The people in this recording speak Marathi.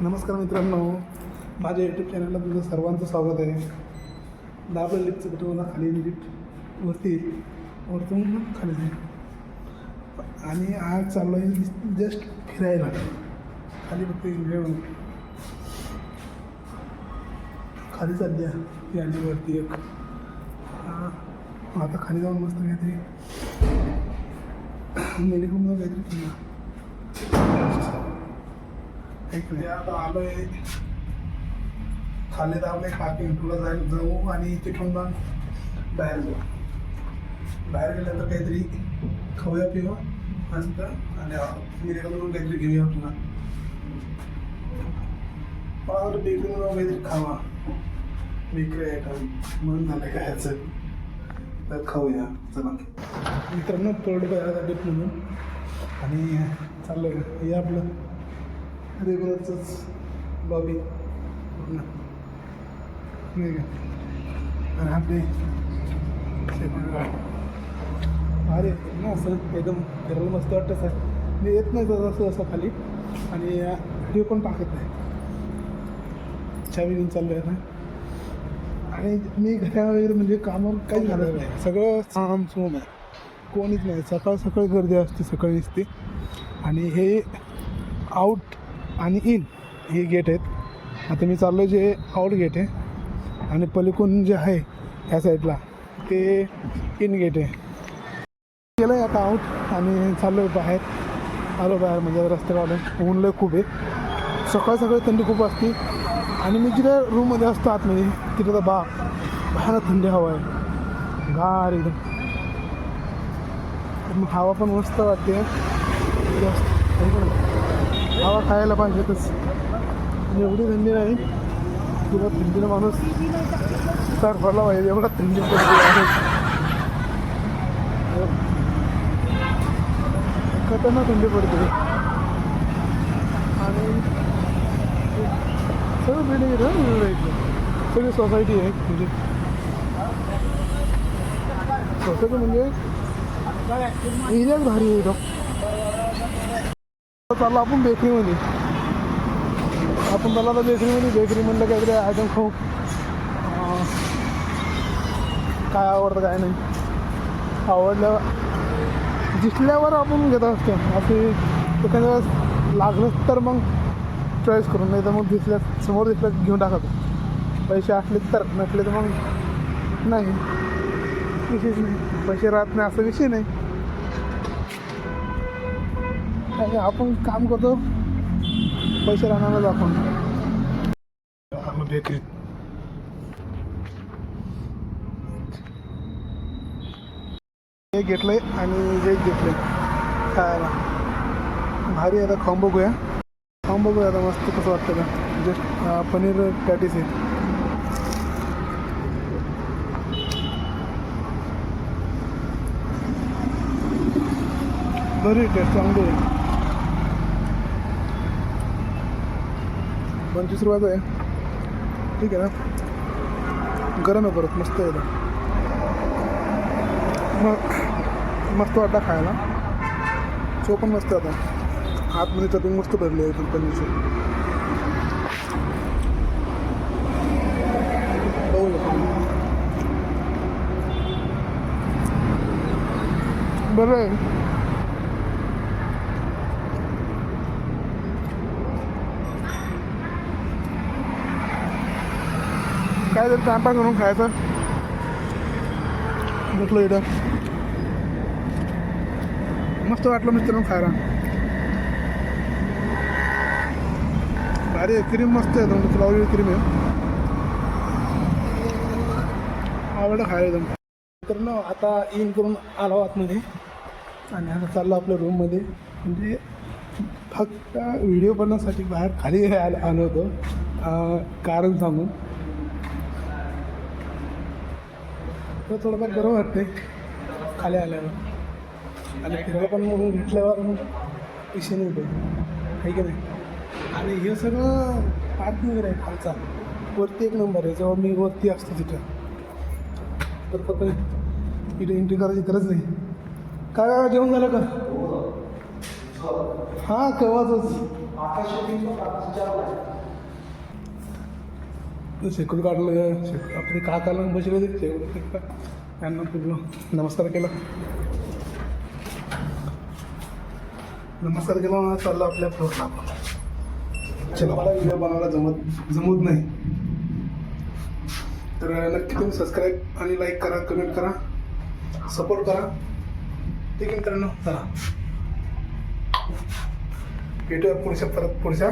नमस्कार मित्रांनो. माझ्या यूट्यूब चॅनलला तुमचं सर्वांचं स्वागत आहे. दाबलं लिफ्टचं बटन मला खाली लिफ्ट वरती वरतून खाली जाईल. आणि आज चाललो आहे जस्ट फिरायला. खाली फक्त एन्जॉय खाली चालली आहे. ती आली वरती एक. आता खाली जाऊन मस्त काहीतरी. मेडिकलमध्ये काहीतरी पुन्हा. एक नाही. आता आलोय खाली दाबले पार्किंग तुला जाय जाऊ आणि तिथून मग बाहेर जाऊ. बाहेर गेल्यानंतर काहीतरी खाऊया पिऊया नंतर आणि मिरेकडून काहीतरी घेऊया पुन्हा. मला वाटतं बेकरीमध्ये काहीतरी खावा. बेकरी काय म्हणून झालं खायचं तर खाऊया चला. मित्रांनो परोडे बाहेर डिप म्हणून. आणि चाललं हे आपलं. रेग्युलरचंच लॉबी नाही का? आणि आपले अरे ना असं एकदम फिरायला मस्त वाटतं सर मी येत नाही तसं असं असं खाली. आणि व्हिडिओ पण टाकत नाही. चावी घेऊन चाललो आहे ना आणि मी घरा वगैरे म्हणजे कामावर काही झालं नाही. सगळं साम सोम आहे. कोणीच नाही. सकाळ सकाळी गर्दी असते सकाळी दिसते आणि हे आउट आणि इन हे गेट आहेत. आता मी चाललो जे आउट गेट आहे आणि पलीकडून जे आहे ह्या साईडला ते इन गेट आहे. गेलं आहे आता आउट आणि चाललो आहे बाहेर. आलो बाहेर म्हणजे रस्त्यावर आलो ऊन लय खूप आहे. सकाळ सकाळी थंडी खूप असते. आणि मी जिथे रूममध्ये असतो आतमध्ये तिथे तर बा बाहेर थंडी हवा आहे. गार एकदम. हवा पण मस्त वाटते. जास्त. हवा खायला पाहिजेतच. एवढी थंडी नाही. तुला थंडीनं माणूस तर भरला पाहिजे. एवढा थंडी पडते आहे. खतरनाक थंडी पडते. आणि सगळं बिल्डिंग आहे ना इथलं. सगळी सोसायटी आहे म्हणजे. सोसायटी म्हणजे एरियाच भारी आहे इथं चाललो आपण बेकरीमध्ये आपण चालला तर बेकरीमध्ये बेकरी म्हणलं काहीतरी आयटम खाऊ. काय आवडतं काय नाही. आवडलं दिसल्यावर आपण घेत असतो. असे एखाद्या वेळेस लागलंच तर मग चॉईस करून नाही तर मग दिसल्यास समोर दिसल्यास घेऊन टाकतो. पैसे असले तर नसले तर मग नाही. विशेष नाही. पैसे राहत नाही असा विषय नाही. आणि आपण काम करतो. पैसे राहणारच आपण. बेकरीत हे घेतलंय आणि वेज घेतलंय. खायला. भारी आता खाऊन बघूया. खाऊन बघूया आता मस्त कसं वाटतं का जस्ट पनीर पॅटीस आहे. बरी टेस्ट चांगली आहे. पंचवीस रुपयाचं आहे. ठीक आहे ना? गरम आहे परत मस्त आहे मग मस्त वाटला खायला. चो पण मस्त आहे आता. आतमध्ये चटणी मस्त भरली आहे एकदम बरं आहे. काय तरी टाइमपास करून खायचं? बसलो इथं. मस्त वाटलं मित्रांनो खायला. भारी आहे क्रीम मस्त आहे एकदम फ्लावरी क्रीम आहे. आवडलं खायला एकदम. मित्रांनो आता इन करून आलो आतमध्ये. आणि आता चाललो आपल्या रूममध्ये म्हणजे फक्त व्हिडिओ बनवण्यासाठी बाहेर खाली आलो होतो. कारण सांगून तर थोडंफार बरं वाटते खाली आल्यावर. आणि फिरायला पण मग घेतल्यावर मग विषय नाही होतो आहे की नाही? आणि हे सगळं पार्किंग वगैरे आहे खालचा. वरती एक नंबर आहे. जेव्हा मी वरती असतो तिथं. तर फक्त इथे एंट्री करायची गरज नाही. काय जेवण झालं का? हां केव्हाच शेकून काढलं शेक आपले काकाला बसले होते शेकून त्यांना नमस्कार केला. नमस्कार केला ना चाललं आपल्या फ्लोरला चला मला व्हिडिओ बनवायला जमत जमत नाही. तर नक्की तुम्ही सबस्क्राईब आणि लाईक करा कमेंट करा सपोर्ट करा. ठीक आहे मित्रांनो चला. भेटूया पुढच्या परत पुढच्या